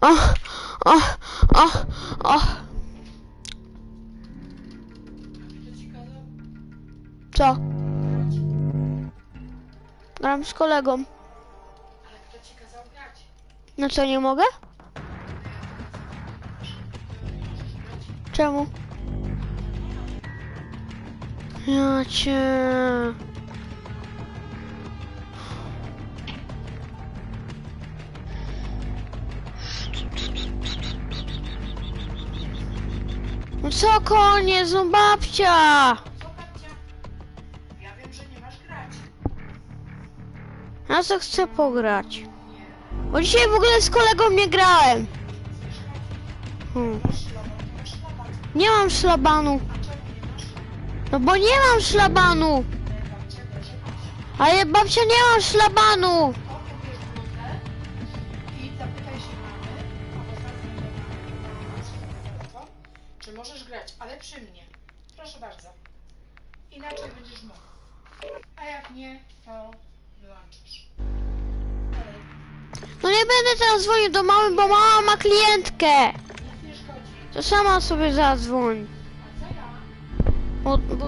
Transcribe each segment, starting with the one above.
O, o, o, o. Co? Gram z kolegą. Ale kto ci kazał? No co, nie mogę? Czemu? Ja cię... co koniec, no babcia! Ja wiem, że nie masz grać. Ja co chcę pograć. Bo dzisiaj w ogóle z kolegą nie grałem. Hmm. Nie mam szlabanu. No bo nie mam szlabanu. Ale babcia nie mam szlabanu. Przy mnie. Proszę bardzo. Inaczej będziesz mógł. A jak nie, to wyłączysz. No nie będę teraz dzwonił do mamy, bo mama ma klientkę. Nic nie szkodzi. To sama sobie zadzwoń. A co ja? Bo, bo...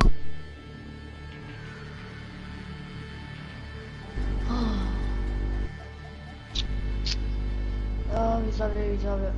O, widzowie, widzowie.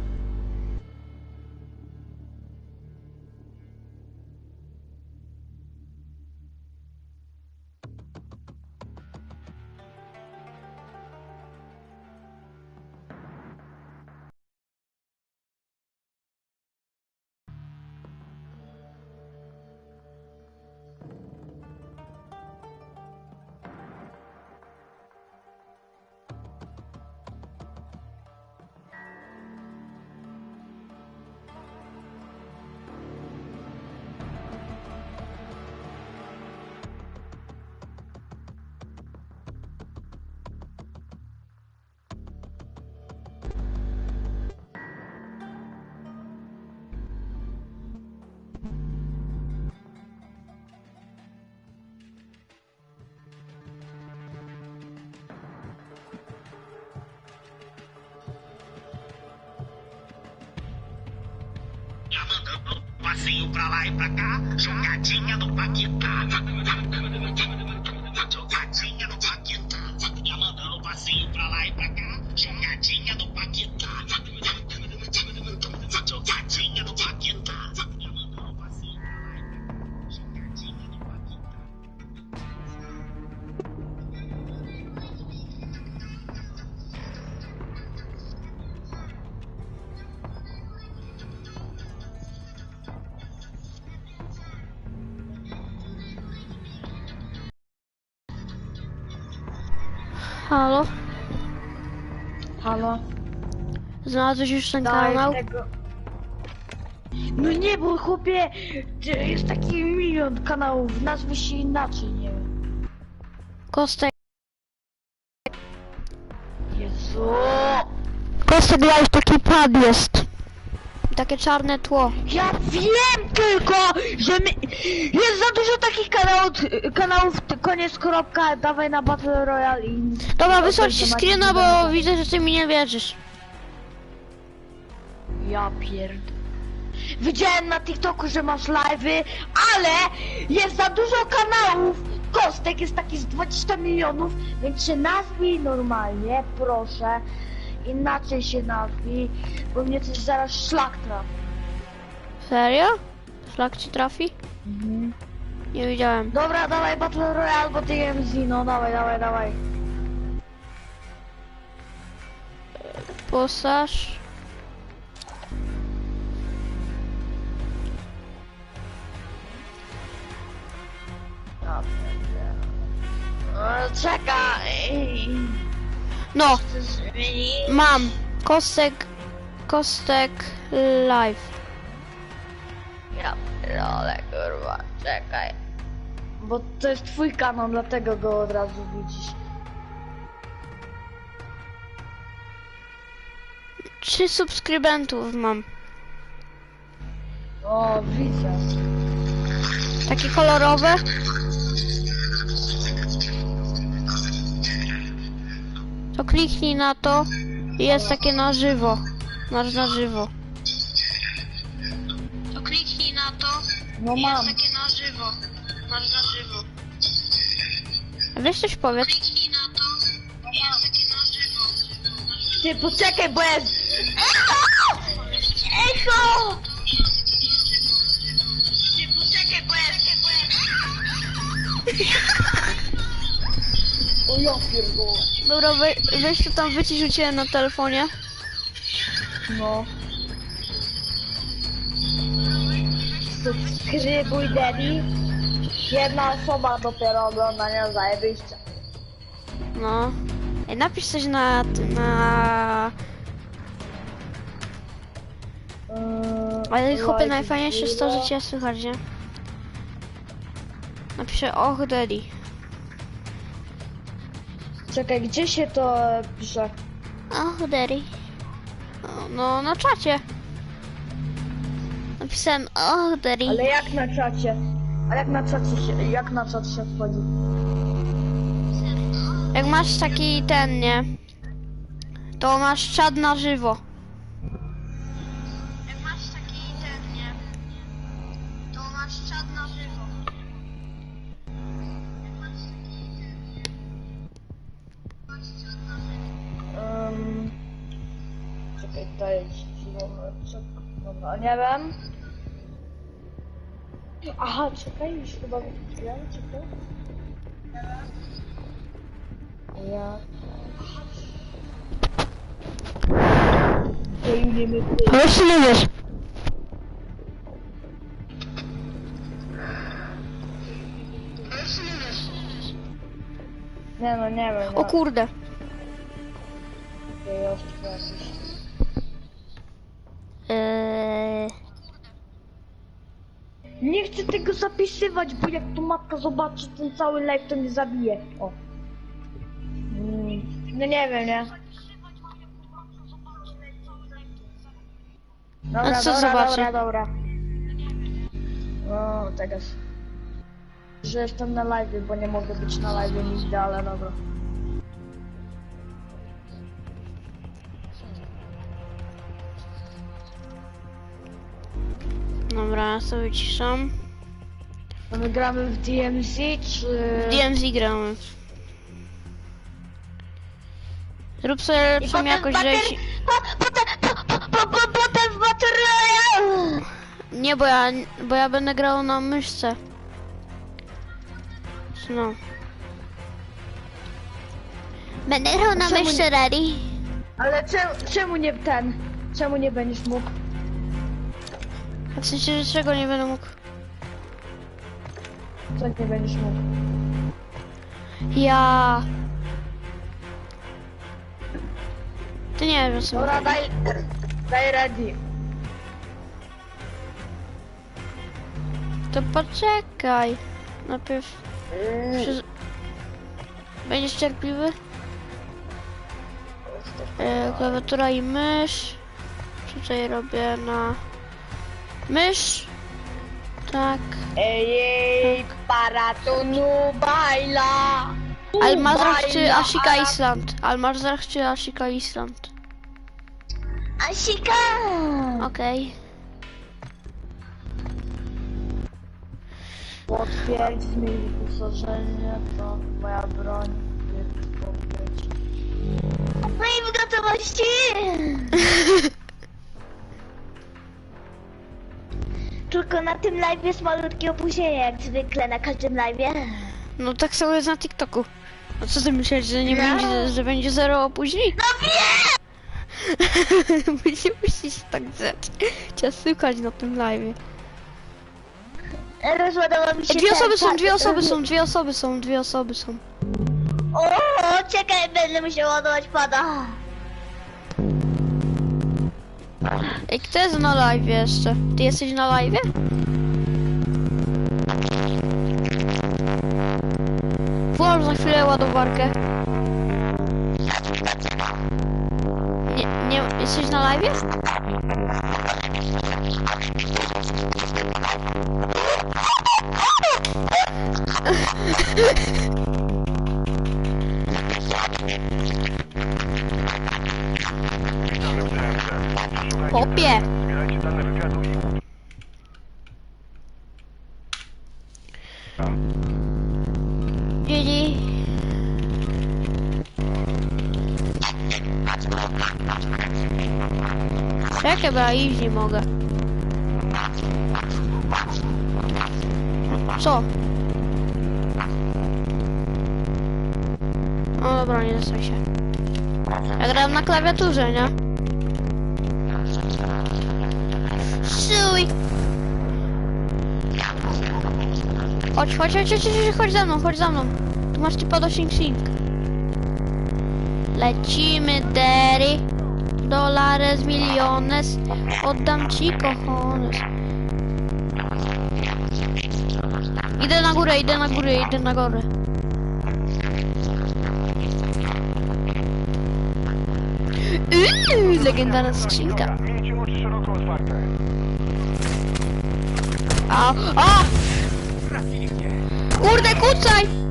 Passeio pra lá e pra cá, jogadinha no Paquetá. Halo? Halo? Znalazłeś już ten Daj kanał? tego. No nie, bo chłopie, jest taki milion kanałów, nazwy się inaczej, nie wiem. Kostek. Jezu! Kostek Live taki pad jest. Takie czarne tło. Ja wiem tylko, że my... jest za dużo takich kanałów, kanałów, ty- koniec kropka, dawaj na Battle Royale i... Dobra, wysłać ci screena, bo widzę, że ty mi nie wierzysz. Ja pierd... Widziałem na TikToku, że masz live'y, ale jest za dużo kanałów. Kostek jest taki z 20 milionów, więc się nazwij normalnie, proszę. Inaczej się nazwij, bo mnie coś zaraz szlak trafi. Serio? Szlak ci trafi? Mhm. Nie widziałem. Dobra, dawaj Battle Royale, bo ty MZ, no dawaj, dawaj, dawaj. Posaż. No, Czekaj. No, mam. Kostek. Kostek Live. Ja pierdolę, kurwa, czekaj. Bo to jest twój kanał, dlatego go od razu widzisz. Trzy subskrybentów mam. O, widzę. Takie kolorowe. To kliknij na to i jest takie na żywo. Masz na żywo. To kliknij na to. No mam. Jest takie na żywo. Masz na żywo. Weź coś powiedz. Kliknij na to. Jest takie na żywo. Ty poczekaj, bo jest... Echo! Ty poczekaj, bo jest... O ja pierdolę. Dobra, we, weź to tam wycisz u ciebie na telefonie. No. Subskrybuj, Daddy. Jedna osoba dopiero ogląda, nie zajebiście. No. Ej, napisz coś na... na... Ale chłopie, like najfajniejsze jest to, że cię słychać, nie? Napiszę, och, daddy. Czekaj, gdzie się to pisze? Och, daddy. No, na czacie. Napisałem, och, daddy. Ale jak na czacie? Ale jak na czacie się, jak na czat się wchodzi? Jak masz taki ten, nie? To masz czat na żywo. Aha, czekaj, już chyba wiem, czekaj. Ja... Ej, nie my Ale się nie wiesz. Nie no, nie wiem. O kurde. Okej, jeszcze Nie chcę tego zapisywać, bo jak tu matka zobaczy ten cały live, to mnie zabije. O. Mm, No nie wiem, nie? Dobra, A co dobra, zobaczy? dobra, dobra. No, teraz. Że jestem na live, bo nie mogę być na live nigdy, ale dobra. Dobra, sobie wyciszam. To my gramy w DMZ, czy... W DMZ gramy. Zrób sobie lepszą jakość, że. Potem w! Nie, bo ja, bo ja będę grał na myszce. No. Będę grał na Czemu myszce, Daddy. Ale czemu, czemu nie ten? Czemu nie będziesz mógł? A w sensie, że czego nie będę mógł? Co nie będziesz mógł? Ja... Ty nie wiesz, o co Dobra, daj, daj ready. To poczekaj. Najpierw... Przy... Będziesz cierpliwy? E, klawiatura i mysz. Tutaj robię na... Mysz. Tak. Ej, ej, para tu nu baila. Almazrach czy Ashika Island? Almazrach czy Ashika Island? Asika! Okej. Potwierdź mi wyposażenie, to moja broń. jest odpowiedź. W gotowości! Tylko na tym live jest malutkie opóźnienie, jak zwykle na każdym live. No tak samo jest na TikToku. A co ty myślałeś, że nie No. będzie, że będzie zero opóźnień? No nie musisz tak drzeć. Cię słychać na tym live. Rozładował mi się Dwie osoby są, dwie osoby są, dwie osoby są, dwie osoby są. O, czekaj, będę musiał ładować pada. Ej, kto jest na live jeszcze? Ty jesteś na live? Włącz za chwilę ładowarkę. Nie, nie, jesteś na live? I... GG. Czekaj, bo ja iść nie mogę. Co? No dobra, nie dostaj się. Ja grałem na klawiaturze, nie? Suj! Chodź, chodź, chodź, chodź, chodź, chodź za mną, chodź za mną. Tu masz typa do Sing Sing. Lecimy, Derry. Dolares, miliones. Oddam ci cojones. Idę na górę, idę na górę, idę na górę. Uuu, legendarna skrzynka. A, a! Kurde, kucaj!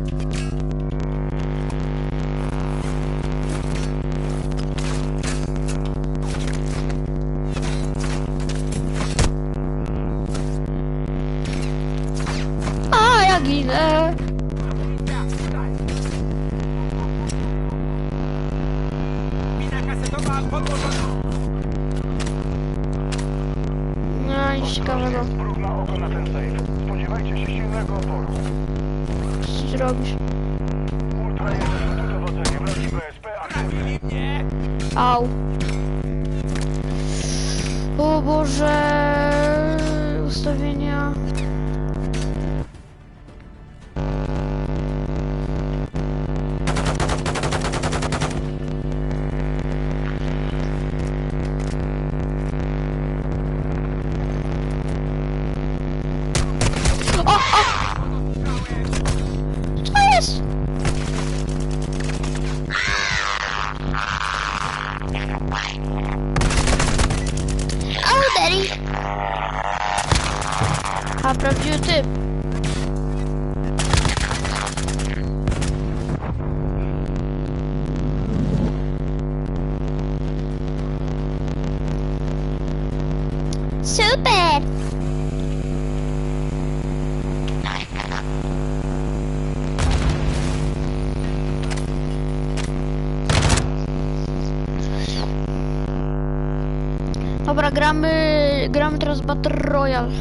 Au. O Boże. Ustawienia. Super! Dobra, gramy, gramy teraz Battle Royale.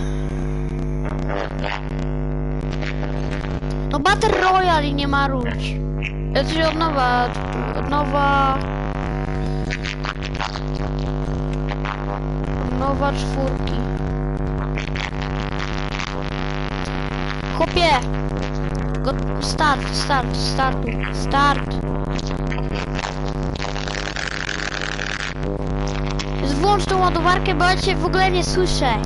No Battle Royale i nie marudź. Ja coś od nowa, od nowa... Nowa czwórki. Start, start, startu, start. Włącz tą ładowarkę, bo ja cię w ogóle nie słyszę.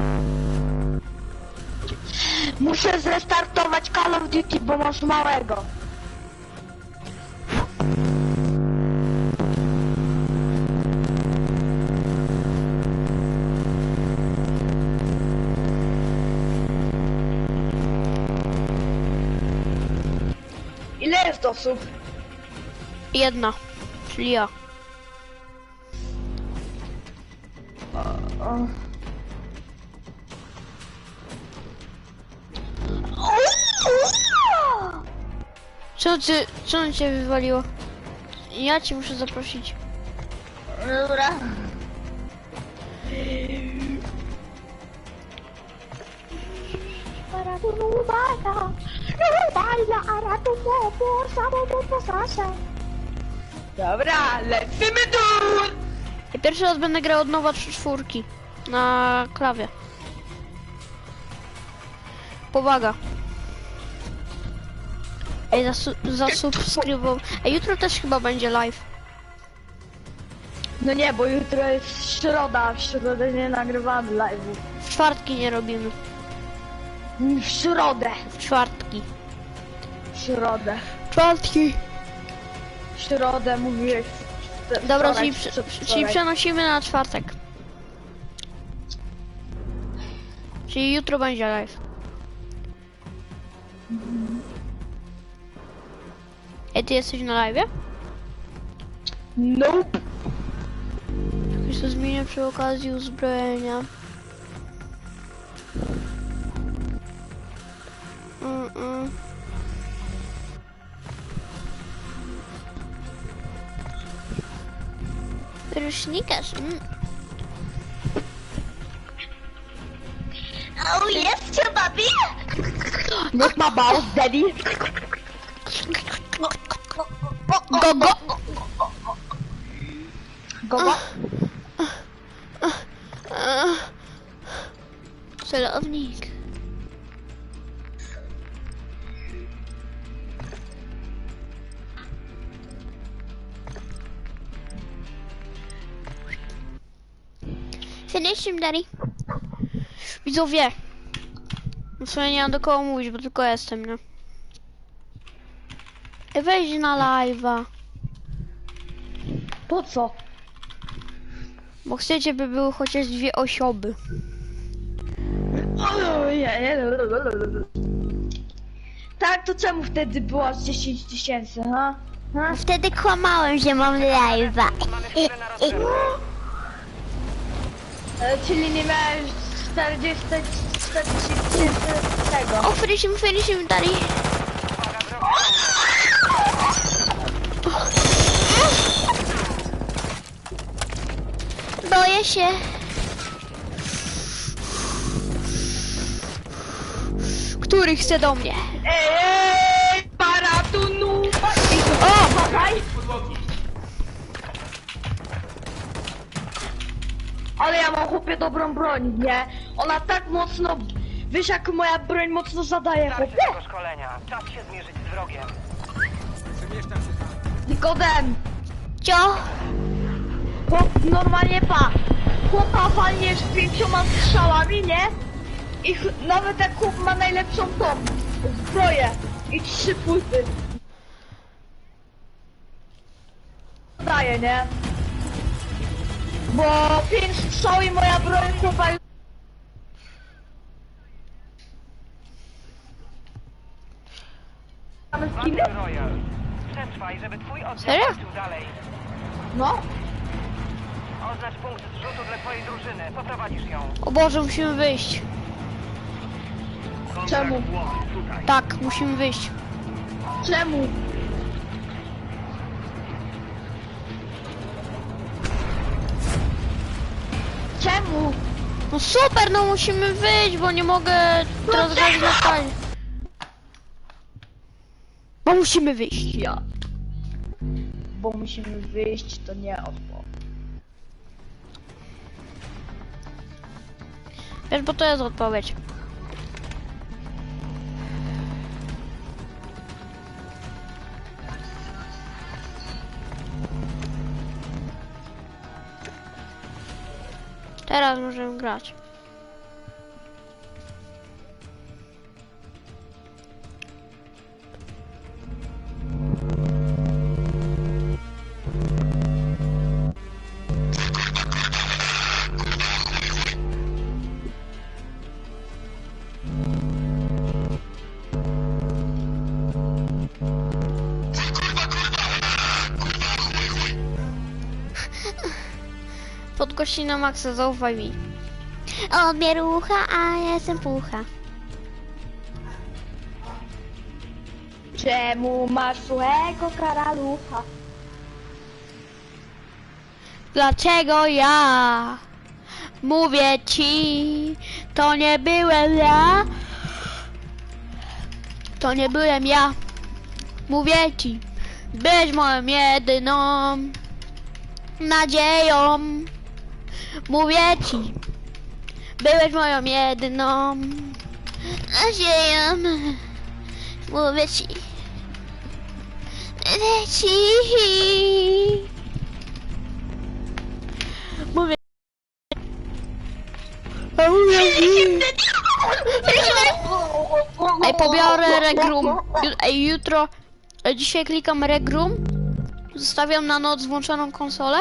Muszę zrestartować Call of Duty, bo masz małego. Jest osób? Jedna, czyli ja. Co ty, co on cię wywaliło? Ja cię muszę zaprosić. Dobra. Dobra, lecimy tu! Ja pierwszy raz będę grał od nowa trzy czwórki. Na klawie. Powaga. Ej, zasu- zasubskrybował. Ej, jutro też chyba będzie live. No nie, bo jutro jest środa, w środę nie nagrywamy live'u. W czwartki nie robimy. W środę. W czwartki. W środę. Czwartki. W środę mówiłeś. w- Dobra, wczoraj, czyli, prze- czyli przenosimy na czwartek. Czyli jutro będzie live. Ej, ty jesteś na live? Nope. Co zmienię przy okazji uzbrojenia? Rusznikarz. Mm. Oh yes, your baby! Not my balls, daddy. Go, go! Go, go. Ach. Celownik. Finish him, daddy. Widzowie. No sobie nie mam do kogo mówić, bo tylko jestem, nie? Ej, Wejdź na live'a. Po co? Bo chcecie, by były chociaż dwie osoby. Tak, to czemu wtedy było z 10 tysięcy, ha? ha? Wtedy kłamałem, że mam live'a. Mamy chwilę na rozgrzewkę. E, Czyli nie miałeś 40 40 tysięcy tego. O, finish him, finish him, daddy. Uwaga, wrogi. Boję się. Który chce do mnie? Ej, paratunu! Ale ja mam chłopie dobrą broń, nie? Ona tak mocno... Wiesz jak moja broń mocno zadaje, Starczy chłopie? tego szkolenia. Czas się zmierzyć z wrogiem. Nikodem! Cio? Chłop normalnie pa! Chłopa walniesz pięcioma strzałami, nie? I ch- nawet jak chłop ma najlepszą tą zbroję i trzy płyty. Daje, nie? Bo pięć strzał i moja broń chłopa już... Mamy skiny? Przetrwaj, żeby twój oddział Serio? walczył dalej. No. Oznacz punkt zrzutu dla twojej drużyny. Poprowadzisz ją. O Boże, musimy wyjść. Czemu? Tak, musimy wyjść. Czemu? Czemu? No super, no musimy wyjść, bo nie mogę teraz grać na fali. Bo musimy wyjść. Ja. Bo musimy wyjść, to nie odpo. Wiesz, bo to jest odpowiedź. Teraz możemy grać. Podgości na maksa, zaufaj mi. On mnie rucha, a ja jestem pucha. Czemu masz złego karalucha? Dlaczego ja? Mówię ci, to nie byłem ja. To nie byłem ja. Mówię ci, byłeś moją jedyną nadzieją. Mówię ci, byłeś moją jedyną nadzieją. Mówię ci, mówię ci. Mówię. Ej, pobiorę regrum. Ej, jutro, e, dzisiaj klikam regrum. Zostawiam na noc włączoną konsolę.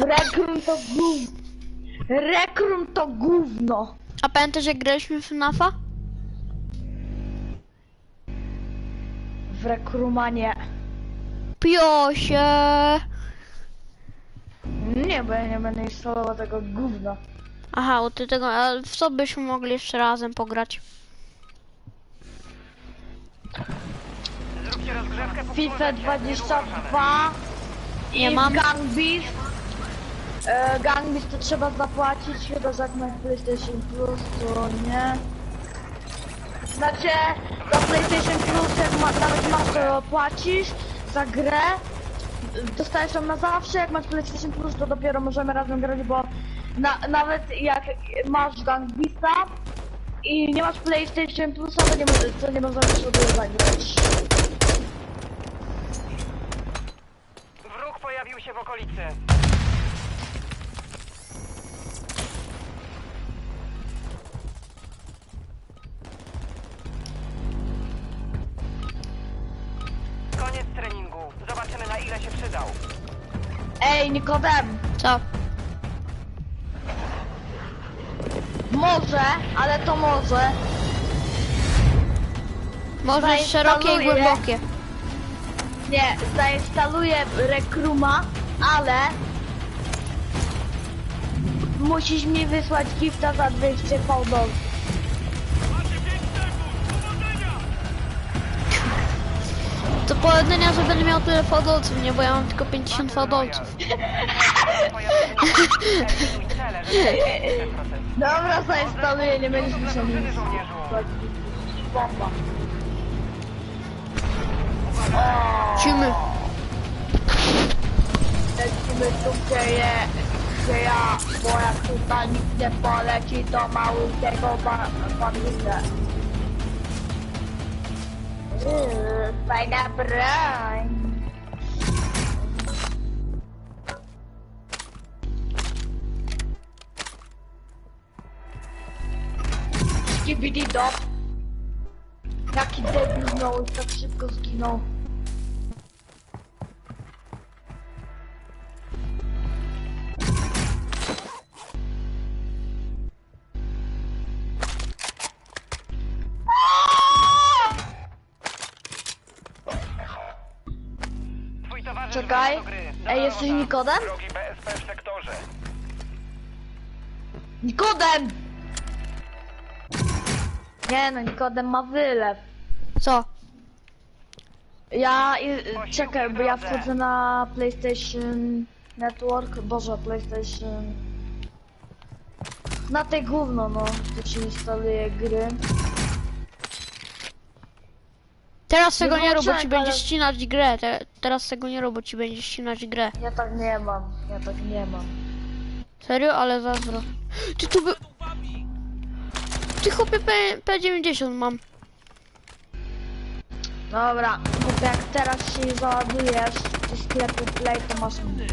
Rekrum to gówno. Rekrum to gówno. A pamiętasz jak graliśmy w FNAFa? W rekrumanie. Piosie. nie, bo ja nie będę instalował tego gówna. Aha, bo ty tego, w co byśmy mogli jeszcze razem pograć? Zróbcie rozgrzewkę po FIFA 22 i Nie mam. Gang Beast. E, Gang Beast to trzeba zapłacić, chyba że jak masz PlayStation Plus, to nie. Znaczy, za PlayStation Plus jak ma, nawet masz, to płacisz za grę. Dostajesz ją na zawsze, jak masz PlayStation Plus, to dopiero możemy razem grać, bo na, nawet jak masz Gang Beasta i nie masz PlayStation Plusa, to nie, to nie możemy sobie zagrać. Pojawił się w okolicy. Koniec treningu. Zobaczymy na ile się przydał. Ej, Nikodem! Co? Może, ale to może. Może szerokie i głębokie. Nie, zainstaluję Rekruma, ale musisz mi wysłać gifta za 200 fałdolów. To powodzenia, że będę miał tyle fałdolców, nie? Bo ja mam tylko 50 fałdolców. Eliminuj cele, żeby proces. Dobra, zainstaluję, nie będziesz musiał wysłać bomba. Cimy. Lecimy tu, gdzie, je, gdzie ja, bo jak tutaj nikt nie poleci, to mały tego pamiętę. Yy, Fajna broń. Skibidi dop. Jaki debil znowu tak szybko zginął. Jesteś. Nikodem? Wrogi BSP w sektorze. Nikodem! Nie no, Nikodem ma wylew. Co? Ja, y, czekaj, bo ja wchodzę na PlayStation Network, boże, PlayStation... Na te gówno, no, to się instaluje gry. Teraz tego Nie nie rób, bo ci będzie ścinać grę. Te, teraz tego nie rób, bo ci będzie ścinać grę. Ja tak nie mam, ja tak nie mam. Serio? Ale zazdro. Ty tu by... Ty chłopie P, P90 mam. Dobra, bo jak teraz się załadujesz do sklepu Play, to masz pełen.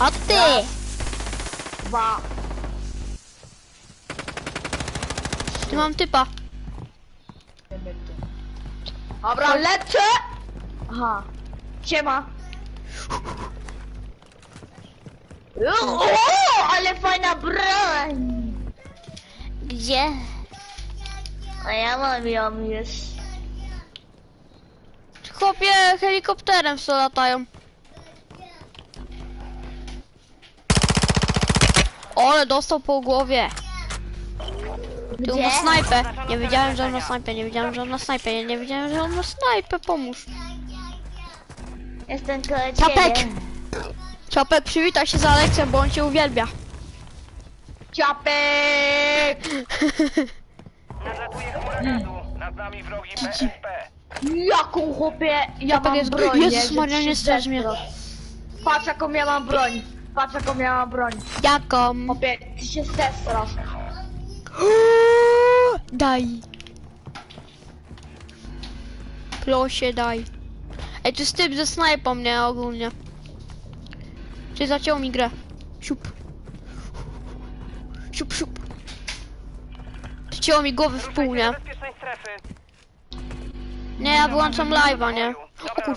A ty! Dwa. Ty mam typa. Dobra, lecę! Aha. Siema. O, ale fajna broń! Gdzie? A ja mam ją już. Chłopie helikopterem co latają. Ole, dostał po głowie. Ty on ma snajpę. Nie wiedziałem, że on ma snajpę, nie wiedziałem, że on ma snajpę, ja nie wiedziałem, że on ma snajpę, pomóż. Jestem koło Ciapek! ciebie. Ciapek, przywitaj się z Aleksem, bo on cię uwielbia. Ciapek! Nadlatuje chmura gazu. Nad nami wrogi BSP. Jaką chłopie, ja Ciapek mam jest- broń, Jezus nie? Maria, nie straż mnie. Patrz jaką ja mam broń. Patrz jaką ja mam broń. Jaką? Chłopie, ty się zesrasz. Daj. Proszę, daj. Ej, to jest typ ze snajpą, nie? Ogólnie. Czy zaciął mi grę? Siup. Siup, siup. Przycięło mi głowy w pół, nie? Nie, ja wyłączam live'a, nie? O kur...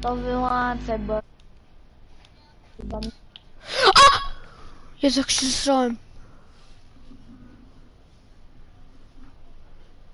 To wyłączę, bo... A! Jezu, jak się zesrałem.